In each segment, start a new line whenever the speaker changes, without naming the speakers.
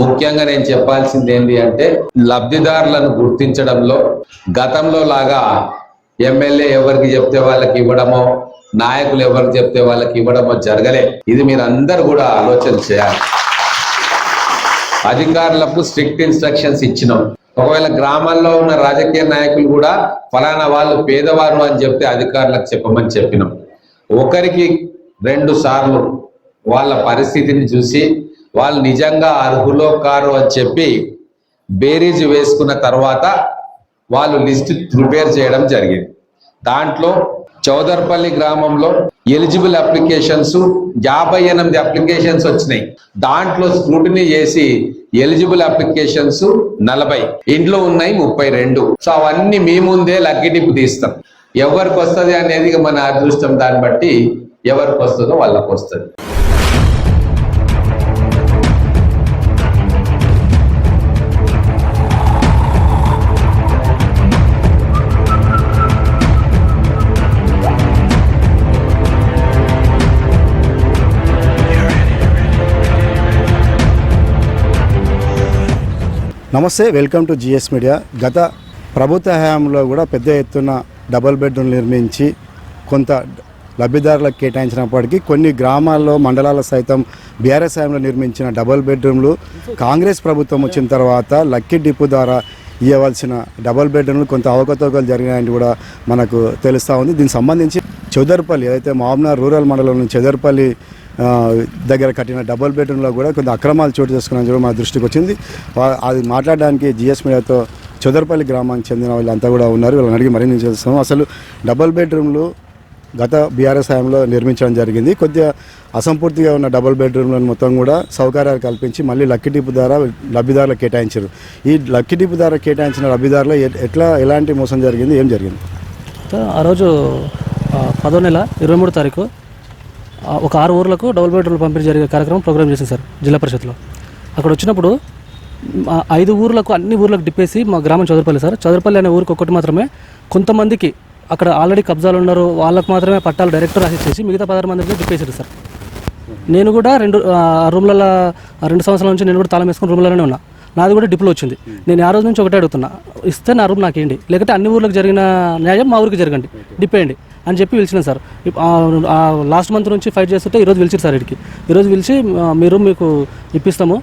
ముఖ్యంగా నేను చెప్పాల్సింది ఏంటి అంటే లబ్ధిదారులను గుర్తించడంలో గతంలో లాగా ఎమ్మెల్యే ఎవరికి చెప్తే వాళ్ళకి ఇవ్వడమో నాయకులు ఎవరికి చెప్తే వాళ్ళకి ఇవ్వడమో జరగలే. ఇది మీరు అందరు కూడా ఆలోచన చేయాలి. అధికారులకు స్ట్రిక్ట్ ఇన్స్ట్రక్షన్స్ ఇచ్చినాం. ఒకవేళ గ్రామాల్లో ఉన్న రాజకీయ నాయకులు కూడా ఫలానా వాళ్ళు పేదవారు అని చెప్తే అధికారులకు చెప్పమని చెప్పినాం. ఒకరికి రెండు సార్లు వాళ్ళ పరిస్థితిని చూసి వాళ్ళు నిజంగా అర్హులో కారు అని చెప్పి బేరీజ్ వేసుకున్న తర్వాత వాళ్ళు లిస్ట్ ప్రిపేర్ చేయడం జరిగింది. దాంట్లో చౌదర్పల్లి గ్రామంలో ఎలిజిబుల్ అప్లికేషన్స్ యాభై ఎనిమిది అప్లికేషన్స్ వచ్చినాయి. దాంట్లో స్క్రూటినీ చేసి ఎలిజిబుల్ అప్లికేషన్స్ నలభై ఇంట్లో ఉన్నాయి ముప్పై రెండు. సో అవన్నీ మీ ముందే లగ్గిటిప్పు తీస్తాం. ఎవరికి వస్తుంది అనేది మన అదృష్టం దాన్ని బట్టి ఎవరికి వస్తుందో వాళ్ళకి వస్తుంది.
నమస్తే వెల్కమ్ టు జిఎస్ మీడియా. గత ప్రభుత్వ హయాంలో కూడా పెద్ద ఎత్తున డబుల్ బెడ్రూమ్ నిర్మించి కొంత లబ్ధిదారులకు కేటాయించినప్పటికీ కొన్ని గ్రామాల్లో మండలాల సైతం బీఆర్ఎస్ హయాంలో నిర్మించిన డబుల్ బెడ్రూమ్లు కాంగ్రెస్ ప్రభుత్వం వచ్చిన తర్వాత లక్కీ డిపో ద్వారా ఇవ్వవలసిన డబుల్ బెడ్రూమ్లు కొంత అవకతవకలు జరిగినాయని కూడా మనకు తెలుస్తూ ఉంది. దీనికి సంబంధించి చౌదర్పల్లి ఏదైతే మామనార్ రూరల్ మండలం నుంచి చౌదర్పల్లి దగ్గర కట్టిన డబుల్ బెడ్రూమ్లో కూడా కొంత అక్రమాలు చోటు చేసుకున్న కూడా మా దృష్టికి వచ్చింది. అది మాట్లాడడానికి జిఎస్ మీడియాతో చౌదర్పల్లి గ్రామానికి చెందిన వాళ్ళంతా కూడా ఉన్నారు. వాళ్ళని అడిగి మరిన్ని చేస్తాం అసలు డబుల్ బెడ్రూమ్లు గత బీఆర్ఎస్ హయాంలో నిర్మించడం జరిగింది. కొద్దిగా అసంపూర్తిగా ఉన్న డబుల్ బెడ్రూమ్లను మొత్తం కూడా సౌకర్యాలు కల్పించి మళ్ళీ లక్కీ డిప్ ద్వారా లబ్ధిదారులకు కేటాయించారు. ఈ లక్కీ డిప్ ద్వారా కేటాయించిన లబ్ధిదారులు ఎట్లా ఎలాంటి మోసం జరిగింది ఏం జరిగింది?
ఆ రోజు పదో నెల ఇరవై మూడు తారీఖు ఒక ఆరు ఊర్లకు డబుల్ బెడ్రూమ్ పంపిణీ జరిగే కార్యక్రమం ప్రోగ్రామ్ చేసింది సార్ జిల్లా పరిషత్లో అక్కడ వచ్చినప్పుడు ఐదు ఊర్లకు అన్ని ఊర్లకు డిప్పేసి మా గ్రామం చౌదరపల్లి సార్. చౌదరపల్లి అనే ఊరికి ఒక్కటి మాత్రమే కొంతమందికి అక్కడ ఆల్రెడీ కబ్జాలు ఉన్నారు వాళ్ళకు మాత్రమే పట్టాలు డైరెక్ట్ రాసేసి మిగతా పదహారు మందికి డిప్పేసారు సార్. నేను కూడా రెండు రూమ్లలో రెండు సంవత్సరాల నుంచి నేను కూడా తాళం వేసుకుని రూమ్లలోనే ఉన్నా. నాది కూడా డిప్లో వచ్చింది. నేను ఆ రోజు నుంచి ఒకటే అడుగుతున్నా ఇస్తే నా రూమ్ నాకేంటి లేకపోతే అన్ని ఊర్లకు జరిగిన న్యాయం మా ఊరికి జరగండి. డిప్పేయండి అని చెప్పి పిలిచిన సార్. లాస్ట్ మంత్ నుంచి ఫైట్ చేస్తుంటే ఈరోజు పిలిచారు సార్ ఇక్కడికి. ఈరోజు పిలిచి ఆ, మీ రూమ్ మీకు ఇప్పిస్తాము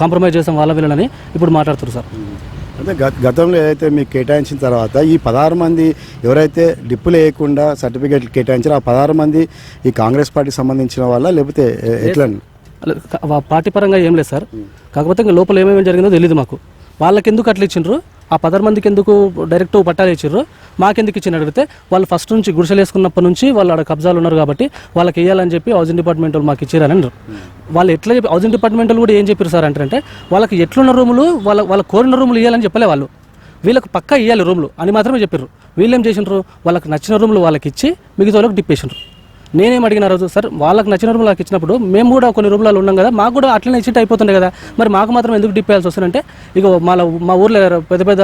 కాంప్రమైజ్ చేస్తాం వాళ్ళ వీళ్ళని ఇప్పుడు మాట్లాడుతారు సార్.
అంటే గత గతంలో ఏదైతే మీకు కేటాయించిన తర్వాత ఈ పదహారు మంది ఎవరైతే డిప్పులు వేయకుండా సర్టిఫికేట్లు కేటాయించారో ఆ పదహారు మంది ఈ కాంగ్రెస్ పార్టీకి సంబంధించిన వాళ్ళ లేకపోతే ఎట్లా?
పార్టీ పరంగా ఏం లేదు సార్. కాకపోతే ఇంకా లోపల ఏమేమి జరిగిందో తెలియదు మాకు. వాళ్ళకి ఎందుకు అట్లా ఇచ్చిండ్రు? ఆ పదహారు మందికి ఎందుకు డైరెక్ట్ పట్టాలు ఇచ్చిండ్రు మాకెందుకు ఇచ్చిన అడిగితే వాళ్ళు ఫస్ట్ నుంచి గుడిసెలు వేసుకున్నప్పటి నుంచి వాళ్ళు ఆడ కబ్జాలు ఉన్నారు కాబట్టి వాళ్ళకి వేయాలని చెప్పి హౌసింగ్ డిపార్ట్మెంట్ వాళ్ళు మాకు ఇచ్చారని అన్నారు. వాళ్ళు ఎట్లా చెప్పి హౌసింగ్ డిపార్ట్మెంట్ కూడా ఏం చెప్పారు సార్ అంటే వాళ్ళకి ఎట్లున్న రూములు వాళ్ళ వాళ్ళ కోరిన రూములు ఇవ్వాలని చెప్పలే వాళ్ళు. వీళ్ళకి పక్కా ఇవ్వాలి రూమ్లు అని మాత్రమే చెప్పారు వీళ్ళు ఏం చేసిండ్రు? వాళ్ళకి నచ్చిన రూమ్లు వాళ్ళకి ఇచ్చి మిగతా వాళ్ళకి డిప్పేసినారు నేనేం అడిగిన రోజు సార్ వాళ్ళకి నచ్చిన రూమ్ నాకు ఇచ్చినప్పుడు మేము కూడా కొన్ని రూమ్లలో ఉన్నాం కదా మాకు కూడా అట్లనే ఇచ్చిట్ అయిపోతుండే కదా. మరి మాకు మాత్రం ఎందుకు డిప్పేయాల్సి వస్తుందంటే ఇక మా మా ఊర్లో పెద్ద పెద్ద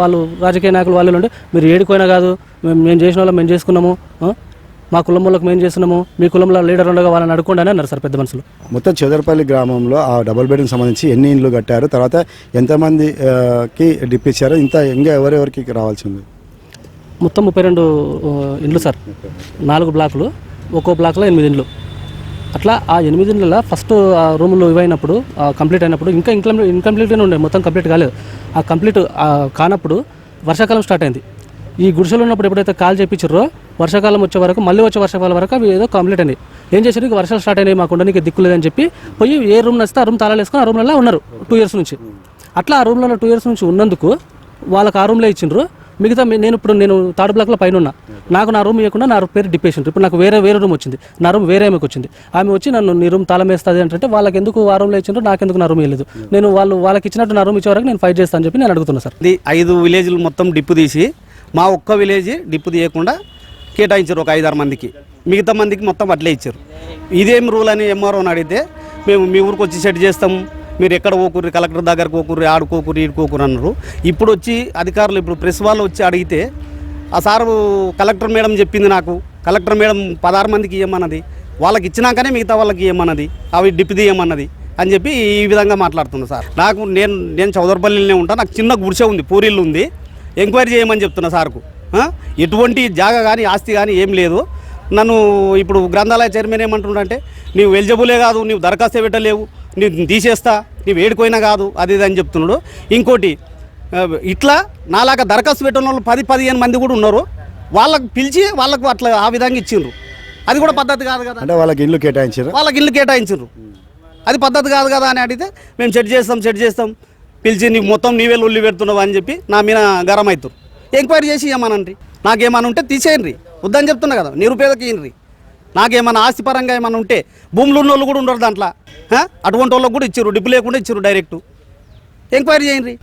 వాళ్ళు రాజకీయ నాయకులు వాళ్ళు ఉండి మీరు ఏడుకోయినా కాదు మేము మేము చేసిన వాళ్ళం మేము చేసుకున్నాము? మా కులం వాళ్ళకి మేము చేస్తున్నాము మీ కులంలో లీడర్ ఉండగా వాళ్ళని అడుకోండి అని అన్నారు సార్ పెద్ద మనుషులు.
మొత్తం చెదరపల్లి గ్రామంలో ఆ డబుల్ బెడ్రూమ్ సంబంధించి ఎన్ని ఇండ్లు కట్టారు తర్వాత ఎంతమంది ఆ, కి డిప్ ఇచ్చారు ఇంత ఇంకా ఎవరెవరికి రావాల్సింది?
మొత్తం ముప్పై రెండు ఇండ్లు సార్ నాలుగు బ్లాకులు. ఒక్కో బ్లాక్లో ఎనిమిది ఇండ్లు. అట్లా ఆ ఎనిమిది ఇండ్లలో ఫస్ట్ ఆ రూములు ఇవైనప్పుడు ఆ కంప్లీట్ అయినప్పుడు ఇంకా ఇన్కంప్లీట్ ఇన్కంప్లీట్గానే ఉండే మొత్తం కంప్లీట్ కాలేదు. ఆ కంప్లీట్ కానప్పుడు వర్షాకాలం స్టార్ట్ అయింది. ఈ గుడిసెలు ఉన్నప్పుడు ఎప్పుడైతే కాల్ చేయించారో వర్షాకాలం వచ్చే వరకు మళ్ళీ వచ్చే వర్షాకాలం వరకు అవి ఏదో కంప్లీట్ అయినాయి. ఏం చేశారు ఇక వర్షాలు స్టార్ట్ అయినాయి మాకు ఉండడానికి దిక్కు లేదని చెప్పి పోయి ఏ రూమ్ నచ్చితే ఆ రూమ్ తాళాలు వేసుకొని ఆ రూమ్లలో ఉన్నారు టూ ఇయర్స్ నుంచి. అట్లా ఆ రూమ్లలో టూ ఇయర్స్ నుంచి ఉన్నందుకు వాళ్ళకి ఆ రూమ్లో ఇచ్చిండ్రు. మిగతా నేను ఇప్పుడు నేను థర్డ్ బ్లాక్లో పైన ఉన్నా నాకు నా రూమ్ ఇవ్వకుండా నా పేరు డిపేషన్ ఇప్పుడు నాకు వేరే వేరే రూమ్ వచ్చింది. నా రూమ్ వేరే ఆమెకు వచ్చింది. ఆమె వచ్చి నన్ను నీ రూమ్ తాళం వేస్తుంది అంటే వాళ్ళకి ఎందుకు ఆ రూమ్లో ఇచ్చిండ్రు? నాకెందుకు నా రూమ్ ఇవ్వలేదు నేను వాళ్ళు వాళ్ళకి ఇచ్చినట్టు నా రూమ్ ఇచ్చే వరకు నేను ఫైట్ చేస్తాను అని చెప్పి నేను అడుగుతున్నా సార్.
ఇది ఐదు విలేజ్లు మొత్తం డిప్పు తీసి మా ఒక్క విలేజ్ డిప్పు తీయకుండా కేటాయించారు ఒక ఐదారు మందికి. మిగతా మందికి మొత్తం అట్లే ఇచ్చారు. ఇదేం రూల్ అని ఎంఆర్ఓని అడిగితే మేము మీ ఊరికి వచ్చి సెట్ చేస్తాం. మీరు ఎక్కడ పోకుర్రి కలెక్టర్ దగ్గరకు పోకుర్రి ఆడుకోకుర్రి ఈడుకోకుర్రి అన్నారు. ఇప్పుడు వచ్చి అధికారులు ఇప్పుడు ప్రెస్ వాళ్ళు వచ్చి అడిగితే ఆ సారు కలెక్టర్ మేడం చెప్పింది నాకు కలెక్టర్ మేడం పదహారు మందికి ఇవ్వమన్నది వాళ్ళకి ఇచ్చినాకనే మిగతా వాళ్ళకి ఇవ్వమన్నది అవి డిప్ది ఇవ్వమన్నది అని చెప్పి ఈ విధంగా మాట్లాడుతున్నా సార్. నాకు నేను నేను చౌదరపల్లిలోనే ఉంటాను నాకు చిన్న గుడిసె ఉంది పూరిల్లు ఉంది ఎంక్వైరీ చేయమని చెప్తున్నా సార్కు. ఎటువంటి జాగా కానీ ఆస్తి కానీ ఏం లేదు. నన్ను ఇప్పుడు గ్రంథాలయ చైర్మన్ ఏమంటుండంటే నీవు ఎలిజిబులే కాదు నీవు దరఖాస్తు పెట్టలేవు నీవు తీసేస్తా నీవు ఏడుకోయినా కాదు అది ఇది అని చెప్తున్నాడు. ఇంకోటి ఇట్లా నాలాగా దరఖాస్తు పెట్టిన వాళ్ళు పది పదిహేను మంది కూడా ఉన్నారు. వాళ్ళకు పిలిచి వాళ్ళకు అట్లా ఆ విధంగా ఇచ్చిండ్రు. అది కూడా పద్ధతి కాదు కదా.
అంటే వాళ్ళకి ఇల్లు కేటాయించారు?
వాళ్ళకి ఇల్లు కేటాయించారు అది పద్ధతి కాదు కదా అని అడిగితే మేము సెట్ చేస్తాం సెట్ చేస్తాం. పిలిచి నీవు మొత్తం నీవే లొల్లి పెడుతున్నావు అని చెప్పి నా మీద గరం అవుతారు ఎంక్వైరీ చేసి ఏమనండి నాకేమైనా ఉంటే తీసేయండి వద్దని చెప్తున్నా కదా నిరుపేదకి ఇయ్యండి నాకేమైనా ఆస్తిపరంగా ఏమైనా ఉంటే భూములు ఉన్న వాళ్ళు కూడా ఉండరు దాంట్లో. అటువంటి వాళ్ళకి కూడా ఇచ్చారు డిప్పు లేకుండా ఇచ్చారు డైరెక్ట్. ఎంక్వైరీ చేయండి.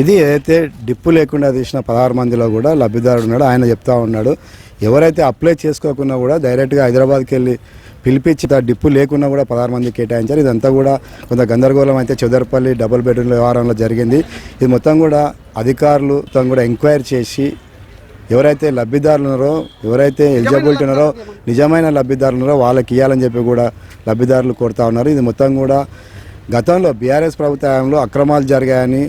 ఇది ఏదైతే డిప్పు లేకుండా తీసిన పదహారు మందిలో కూడా లబ్ధిదారుడు ఉన్నాడు ఆయన చెప్తా ఉన్నాడు. ఎవరైతే అప్లై చేసుకోకుండా కూడా డైరెక్ట్గా హైదరాబాద్కి వెళ్ళి పిలిపించి ఆ డిప్పు లేకుండా కూడా పదహారు మంది కేటాయించారు. ఇదంతా కూడా కొంత గందరగోళం అయితే చౌదరపల్లి డబుల్ బెడ్రూమ్ వ్యవహారంలో జరిగింది. ఇది మొత్తం కూడా అధికారులు తను కూడా ఎంక్వైరీ చేసి ఎవరైతే లబ్ధిదారులు ఉన్నారో ఎవరైతే ఎలిజిబిలిటీ ఉన్నారో నిజమైన లబ్ధిదారులు ఉన్నారో వాళ్ళకి ఇవ్వాలని చెప్పి కూడా లబ్ధిదారులు కోరుతా ఉన్నారు. ఇది మొత్తం కూడా గతంలో బీఆర్ఎస్ ప్రభుత్వ హయాంలో అక్రమాలు జరిగాయని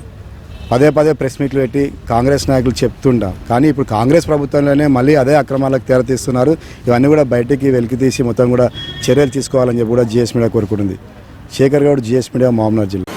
పదే పదే ప్రెస్ మీట్లు పెట్టి కాంగ్రెస్ నాయకులు చెప్తుంటాం కానీ ఇప్పుడు కాంగ్రెస్ ప్రభుత్వంలోనే మళ్ళీ అదే అక్రమాలకు తెరతీస్తున్నారు ఇవన్నీ కూడా బయటికి వెలికి తీసి మొత్తం కూడా చర్యలు తీసుకోవాలని చెప్పి కూడా జిఎస్ మీడియా కోరుకుంటుంది. శేఖర్ గౌడ్ జిఎస్ మీడియా మామూలు జిల్లా.